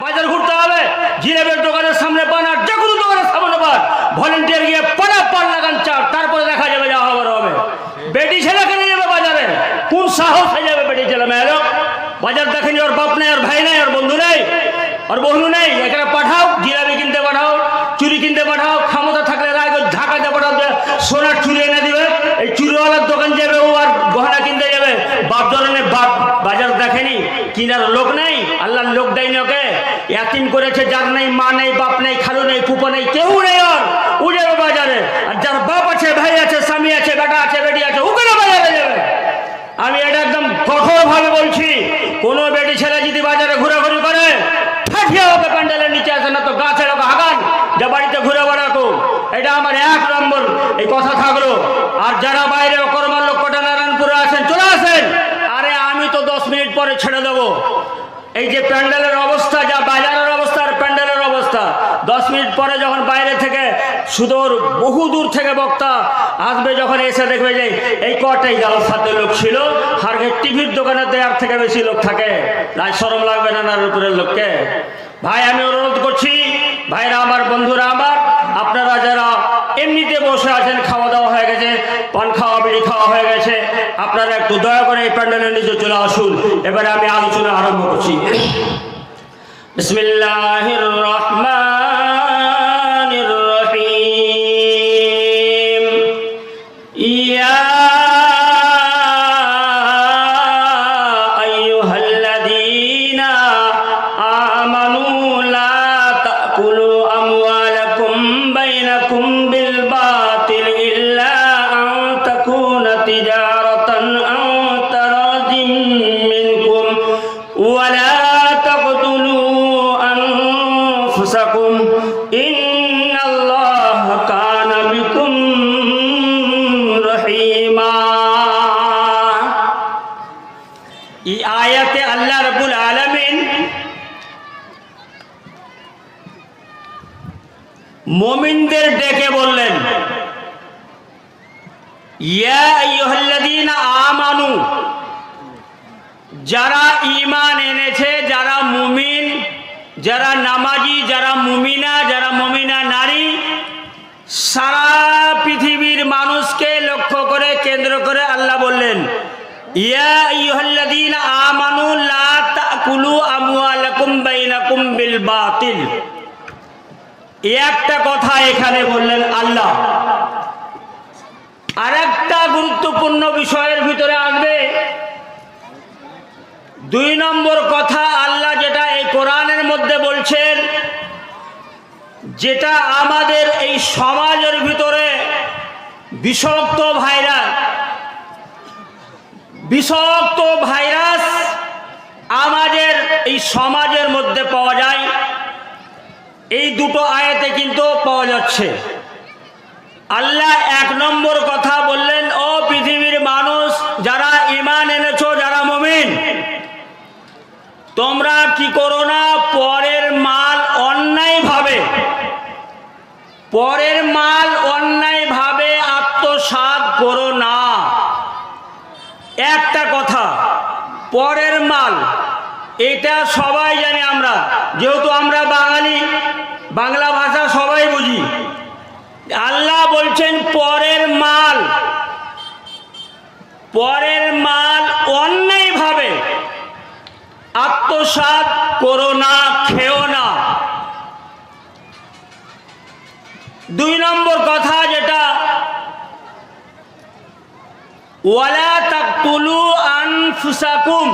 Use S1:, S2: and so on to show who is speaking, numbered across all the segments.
S1: বাজার ঘুরতে হবে। জিলেবের দোকানের সামনে পান আর যে কোনো দোকানের সামনে পান ভলেন্টিয়ার গিয়ে পানা পান লাগান চার, তারপরে দেখা যাবে যা হবার হবে। বেটি ছেলে কেন যাবে বাজারে। কোন সাহস হয়ে যাবে বেটি ছেলে মেয়ে লোক? বাজার দেখেনি, ওর বাপ নেই, ওর ভাই নেই, ওর বন্ধু নেই, ওর বন্ধু নেই। এখানে পাঠাও, জিলাপি কিনতে পাঠাও, চুরি কিনতে পাঠাও, ক্ষমতা থাকলে রায়গঞ্জ, ঢাকাতে পাঠাও সোনার চুরি এনে দিবে। এই চুরিওয়ালার দোকান যাবে ও আর গহনা কিনতে যাবে বাপ ধরনের বাপ বাজার দেখেনি কিনার লোক নেই, আল্লাহর লোক দেয়নি ওকে। এতিম করেছে, যার নেই, মা নেই, বাপ নেই, খালু নেই, ফুপা নেই, কেউ নেই ওর ও বাজারে। আর যার বাপ আছে, ভাই আছে, স্বামী আছে, বেটা আছে, বেটি আছে, ও কেন বাজারে যাবে? আমি এটা একদম কঠোরভাবে বলছি, কোনো বেটি ছেলে যদি বাজারে ঘোরাঘুরি করে, ফাটিয়ে হবে প্যান্ডেলের নিচে আসে, না তো গাছের ওকে হাগান, যে বাড়িতে ঘুরে বেড়াকো এটা আমার এক নম্বর, এই কথা থাকল। আর যারা বাইরে কর্মার লোক কোটা নারায়ণপুরে আছেন চলে আসেন। পরে ছেড়ে দেবো। এই যে প্যান্ডেলের অবস্থা, যা বাজারের অবস্থা আর প্যান্ডেলের অবস্থা। দশ মিনিট পরে যখন বাইরে থেকে সুদূর, বহু দূর থেকে বক্তা আসবে, যখন এসে দেখবে যে এই কটাই জালসাতে লোক ছিল। আর টিভির দোকানে দেওয়ার থেকে বেশি লোক থাকে। তাই সরম লাগবে নানার উপরের লোককে? ভাই, আমি অনুরোধ করছি ভাইরা আমার বন্ধুরা আমার আপনারা যারা এমনিতে বসে আছেন খাওয়া দাওয়া হয়ে গেছে পান খাওয়া বিড়ি খাওয়া হয়ে গেছে আপনারা একটু দয়া নিজে চলে আসুন। এবারে আমি আলোচনা আরম্ভ করছি। বিসমিল্লাহির রহমানির মুমিনদের ডেকে বললেন আমানু, যারা ইমান এনেছে, যারা মুমিন, যারা নামাজি, যারা মুমিনা যারা মুমিনা নারী, সারা পৃথিবীর মানুষকে লক্ষ্য করে কেন্দ্র করে আল্লাহ বললেন, ইয়া আমানু, লা তাকুলু আমওয়ালাকুম বাইনাকুম বিল বাতিল। একটা কথা এখানে বললেন আল্লাহ। আর একটা গুরুত্বপূর্ণ বিষয়ের ভিতরে আসবে। দুই নম্বর কথা আল্লাহ যেটা এই কোরআনের মধ্যে বলছেন, যেটা আমাদের এই সমাজের ভিতরে বিষাক্ত ভাইরাস বিষাক্ত ভাইরাস আমাদের এই সমাজের মধ্যে পাওয়া যায়। এই দুটো আয়াতে কিন্তু পাওয়া যাচ্ছে। আল্লাহ এক নম্বর কথা বললেন, ও পৃথিবীর মানুষ, যারা ইমান এনেছো, যারা মমিন, তোমরা কি করো না, পরের মাল অন্যায়ভাবে পরের মাল অন্যায়ভাবে আত্মসাৎ করো না। একটা কথা, পরের মাল এটা সবাই জানি আমরা। যেহেতু আমরা বাঙালি, বাংলা ভাষা সবাই বুঝি। আল্লাহ বলছেন, পরের মাল পরের মাল অন্যায়ভাবে আত্মসাৎ করো না, খেও না। দুই নম্বর কথা যেটা, ওয়ালা তাকতুলু আনফুসাকুম।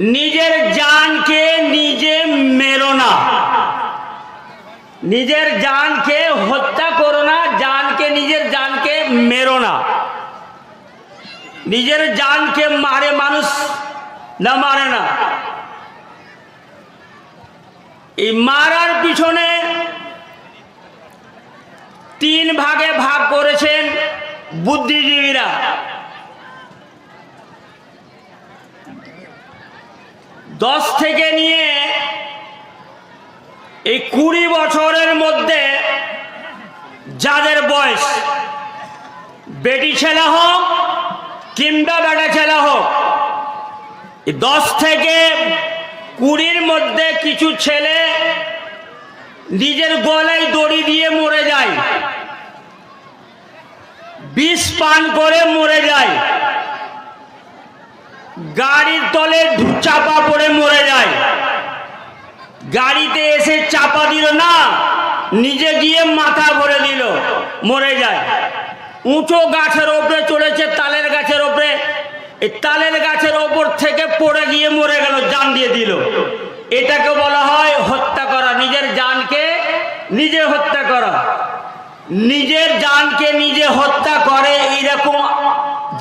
S1: নিজের জানকে নিজে মেরো না। নিজের জানকে হত্যা করো না, জানকে নিজের জানকে মেরো না। নিজের জানকে মারে মানুষ না মারে না। এই মারার পিছনে তিন ভাগে ভাগ করেছেন বুদ্ধিজীবীরা। দশ থেকে নিয়ে এই কুড়ি বছরের মধ্যে যাদের বয়স, বেটি ছেলে হোক কিংবা বেটা ছেলে হোক দশ থেকে কুড়ির মধ্যে কিছু ছেলে নিজের গলায় দড়ি দিয়ে মরে যায়, বিষ পান করে মরে যায়। গাড়ির তলে চাপা পড়ে মরে যায়। গাড়িতে এসে চাপা দিল না, নিজে গিয়ে মাথা ভরে দিল, মরে যায়। উঁচু গাছের ওপরে চলেছে তালের গাছের ওপরে। এই তালের গাছের ওপর থেকে পড়ে গিয়ে মরে গেল, জান দিয়ে দিল। এটাকে বলা হয় হত্যা করা। নিজের জানকে নিজে হত্যা করা। নিজের জানকে নিজে হত্যা করে, এইরকম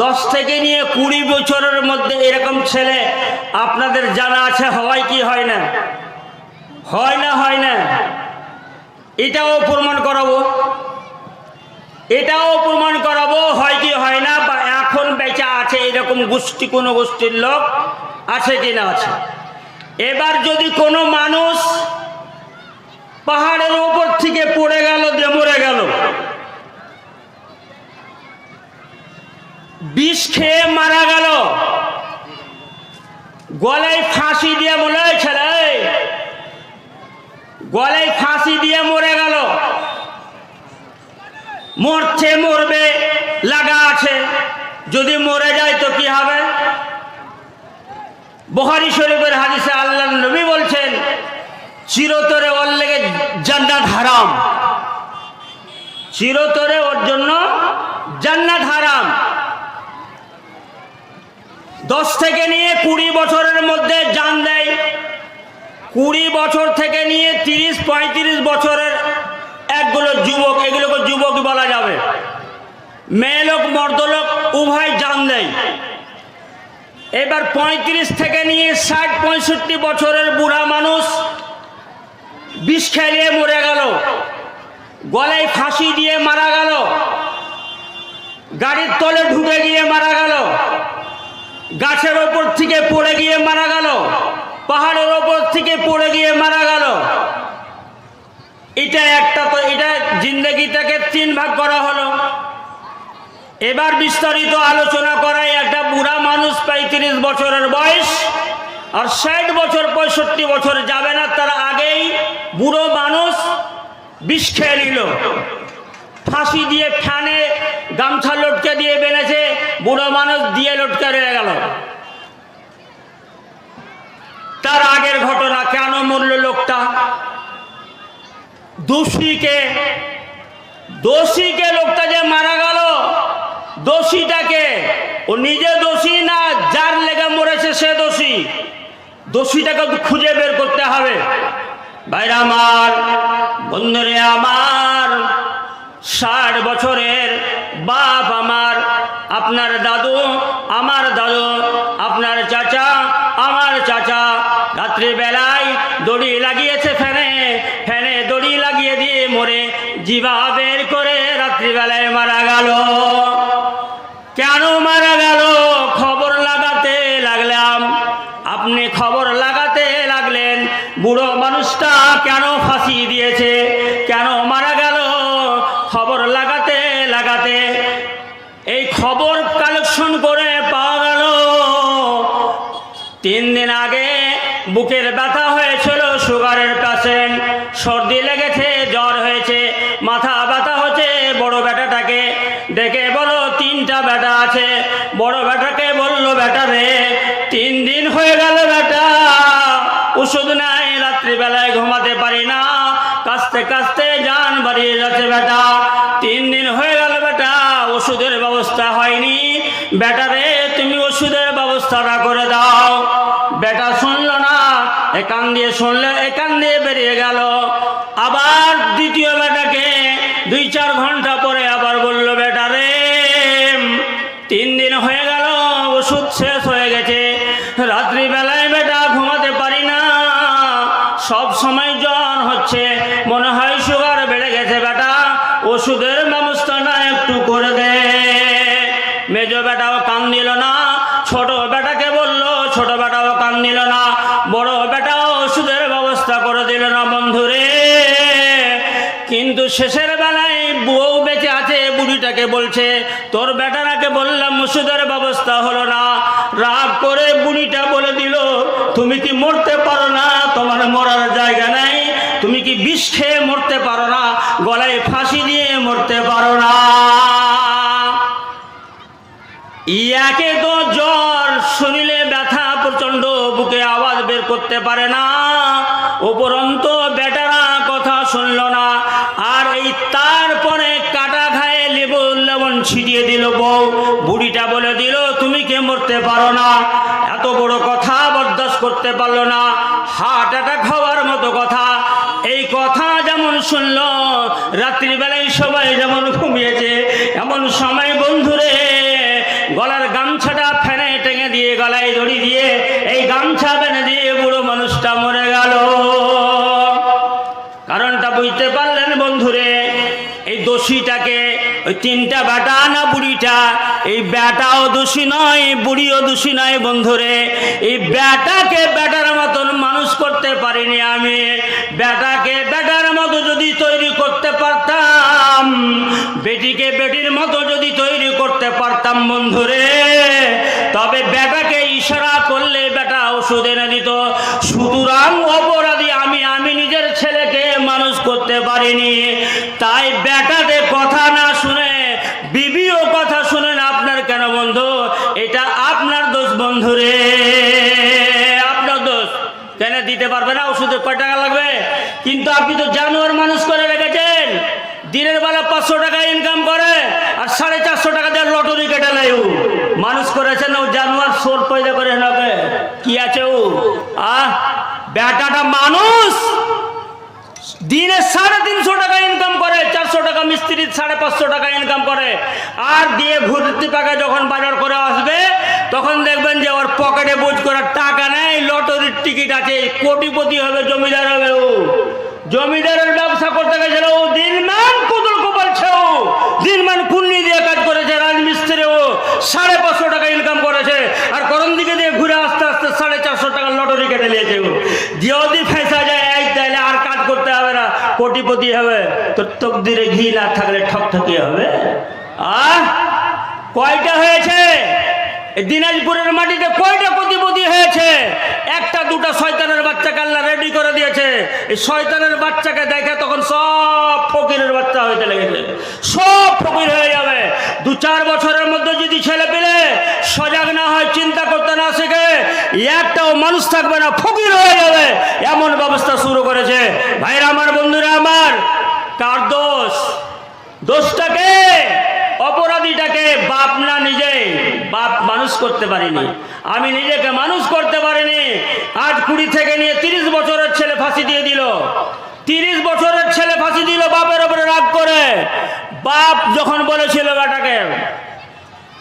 S1: দশ থেকে নিয়ে কুড়ি বছরের মধ্যে এরকম ছেলে আপনাদের জানা আছে, হয় কি হয় না? হয় না হয় না? এটাও প্রমাণ করাবো। এটাও প্রমাণ করাবো, হয় কি হয় না? বা এখন বেচা আছে এরকম গোষ্ঠী, কোনো গোষ্ঠীর লোক আছে কি না আছে? এবার যদি কোনো মানুষ পাহাড়ের ওপর থেকে পড়ে গেল দিয়ে মরে গেল বিষ খেয়ে মারা গেল। গলায় ফাঁসি দিয়ে "এই ছেলে গলায় ফাঁসি দিয়ে মরে গেল। মরছে, মরবে, লাগা আছে। যদি মরে যায় তো কি হবে? বহারি শরীফের হাদিসে আল্লাহ নবী বলছেন, চিরতরে ওর লেগে জান্নাত হারাম। চিরতরে ওর জন্য জান্নাত হারাম। দশ থেকে নিয়ে কুড়ি বছরের মধ্যে জান দেয়। কুড়ি বছর থেকে নিয়ে তিরিশ, পঁয়ত্রিশ বছরের একগুলো যুবক, এগুলোকে যুবক বলা যাবে। মেয়ে লোক মর্দলোক উভয় জান দেয়। এবার পঁয়ত্রিশ থেকে নিয়ে ষাট, পঁয়ষট্টি বছরের বুড়া মানুষ বিষ খেলিয়ে মরে গেল। গলায় ফাঁসি দিয়ে মারা গেল। গাড়ির তলে ঢুকে গিয়ে মারা গেল। গাছের ওপর থেকে পড়ে গিয়ে মারা গেল। পাহাড়ের ওপর থেকে পড়ে গিয়ে মারা গেল। এটা একটা তো এটা জিন্দগিটাকে তিন ভাগ করা হলো। এবার বিস্তারিত আলোচনা করায় একটা বুড়া মানুষ পঁয়ত্রিশ বছরের বয়স আর ষাট বছর, পঁয়ষট্টি বছর যাবে না, তার আগেই বুড়ো মানুষ বিষ খেয়ে নিল। ফাঁসি দিয়ে ফ্যানে গামছা লটকে দিয়ে বেঁধেছে, বুড়ো মানুষ দিয়ে লটকে রয়ে গেল। তার আগের ঘটনা, কেন মরল লোকটা? দোষীকে দোষীকে লোকটা যে মারা গেল, দোষীটাকে, ও নিজে দোষী না, যার লেগে মরেছে সে দোষী? দোষীটাকে খুঁজে বের করতে হবে। ভাইরা আমার, বন্ধুরে আমার, ষাট বছরের বাপ আমার, আপনার দাদু, আমার দাদু, আপনার চাচা, আমার চাচা। রাত্রিবেলায় দড়ি লাগিয়েছে ফেনে ফ্যানে দড়ি লাগিয়ে দিয়ে মরে জিবা বের করে রাত্রিবেলায় মারা গেল। কেন মারা গেল? এই খবর কালেকশন করে পাওয়া গেল। তিন দিন আগে বুকের ব্যথা হয়েছিল, সুগারের পেশেন্ট সর্দি লেগেছে, জ্বর হয়েছে, মাথা ব্যথা হচ্ছে। বড় বেটাটাকে ডেকে বলো, তিনটা বেটা আছে। বড় বেটাকে বলল বেটা রে, তিন দিন হয়ে গেল বেটা ওষুধ নাই, রাত্রিবেলায় ঘুমাতে কাস্তে কাস্তে যান বাড়িয়ে যাচ্ছে বেটা। তিন দিন হয়ে গেল বেটা, ওষুধের ব্যবস্থা হয়নি। বেটা রে, তুমি ওষুধের ব্যবস্থাটা করে দাও। বেটা শুনলো না একান দিয়ে শুনলে একান দিয়ে বেরিয়ে গেল। আবার দ্বিতীয় বেটাকে দুই চার ঘণ্টা পরে আবার বলল, বেটা রে, তিন দিন হয়ে গেল, ওষুধ শেষ হয়ে গেছে। রাত্রিবেলায় বেটা ঘুমাতে পারি না। সব সময় জ্বর হচ্ছে মনে হয় সুগার বেড়ে গেছে বেটা। ওষুধের ব্যবস্থা না একটু করে দে। মেজ বেটাও কান দিল না, ছোট বেটাকে বলল, ছোট বেটাও কান দিল না, বড় বেটাও ওষুধের ব্যবস্থা করে দিল না বন্ধুরে। কিন্তু শেষের বেলায় বউ বেঁচে আছে, বুড়িটাকে বলছে, তোর বেটারাকে বললাম ওষুধের ব্যবস্থা হলো না। রাগ করে বুড়িটা বলে দিল, তুমি কি মরতে পারো না? তোমার মরার জায়গা নাই তুমি কি বিষ খেয়ে মরতে পারো না? গলায় ফাঁসি দিয়ে মরতে পারো না। ইয়াকে তো জ্বর শরীরে ব্যথা প্রচণ্ড বুকে আওয়াজ বের করতে পারে না। উপরন্ত বেটারা কথা শুনল না। আর এই তারপরে কাটা খায়ে লেবু লবণ ছিটিয়ে দিল বউ। বুড়িটা বলে দিল, তুমি কে মরতে পারো না? এত বড় কথা বরদাস্ত করতে পারল না। হার্ট অ্যাটাক হওয়ার মতো কথা শুনল, রাত্রিবেলায় সবাই যেমন ঘুমিয়েছে, এমন সময় বন্ধুরে, গলার গামছাটা ফেনে টেঙে দিয়ে গলায় দড়ি দিয়ে, এই গামছা বেঁধে দিয়ে বুড়ো মানুষটা মরে গেল। কারণটা বুঝতে পারলেন বন্ধুরে, এই দোষীটাকে, ওই তিনটা বেটা না বুড়িটা, এই বেটাও দোষী নয়, বুড়িও দোষী নয় বন্ধুরে। এই বেটাকে বেটার মতন মানুষ করতে পারিনি আমি। বেটাকে মতো যদি তৈরি করতে পারতাম, বেটিকে বেটির মতো যদি তৈরি করতে পারতাম বন্ধুরে, তবে বেটাকে ইশারা করলে বেটা ওষুধ এনে দিত। সুতরাং অপরাধী আমি আমি নিজের ছেলেকে মানুষ করতে পারিনি। তাই বেটাতে কথা না শুনে পারবে না, ওষুধে কয় টাকা লাগবে? কিন্তু আপনি তো জানোয়ার মানুষ করে রেখেছেন। দিনের বেলা পাঁচশো টাকা ইনকাম করে আর সাড়ে চারশো টাকা দিয়ে লটারি কেটে ও। মানুষ করেছেন ও জানোয়ার, সোর পয়দা করে নেবে? কি আছে ও? আহ, বেটাটা মানুষ। দিনে সাড়ে তিনশো টাকা ইনকাম করে, চারশো টাকা মিস্ত্রি সাড়ে পাঁচশো টাকা ইনকাম করে। আর দিয়ে ঘুরতে পাকা যখন বাজার করে আসবে তখন দেখবেন যে ওর পকেটে বোঝ করার টাকা নেই, লটারির টিকিট আছে, কোটিপতি হবে, জমিদার হবে ও। জমিদারের ব্যবসা করতে গেছিল ও, দিনমান কুদল কোপালছে ও। দিনমান কুন্নি দিয়ে কাজ করেছে, রাজমিস্ত্রি ও। সাড়ে পাঁচশো টাকা ইনকাম করেছে। আর করণ দিকে দিয়ে ঘুরে আস্তে আস্তে সাড়ে চারশো টাকা লটারি কেটে নিয়েছে ও। যদি ফেঁসা যায়, এই তাহলে আর কাজ করতে হবে না। কোটিপতি হবে, তোর তকদিরে ঘি না থাকলে ঠকঠকি হবে। আহ? কয়টা হয়েছে? দিনাজপুরের মাটিতে কয়টা কোটিপতি হয়েছে? একটা, দুটা শয়তানের বাচ্চাকে আল্লাহ রেডি করে দিয়েছে। এই শয়তানের বাচ্চাকে দেখে তখন সব ফকিরের বাচ্চা হইতে লেগেছে সব ফকির হয়ে যাবে। দু চার বছরের মধ্যে যদি ছেলে পেলে, সজাগ না হয়, চিন্তা করতে না শেখে, একটাও মানুষ থাকবে না, ফকির হয়ে যাবে। এমন ব্যবস্থা শুরু করেছে। ভাইরা, আমার বন্ধুরা, আমার কার দোষ? দোষটাকে অপরাধীটাকে বাপ না নিজে, বাপ মানুষ করতে পারিনি। আমি নিজেকে মানুষ করতে পারিনি। আজ কুড়ি থেকে নিয়ে তিরিশ বছরের ছেলে ফাঁসি দিয়ে দিল। তিরিশ বছরের ছেলে ফাঁসি দিল, বাপের ওপরে রাগ করে। বাপ যখন বলেছিল বেটাকে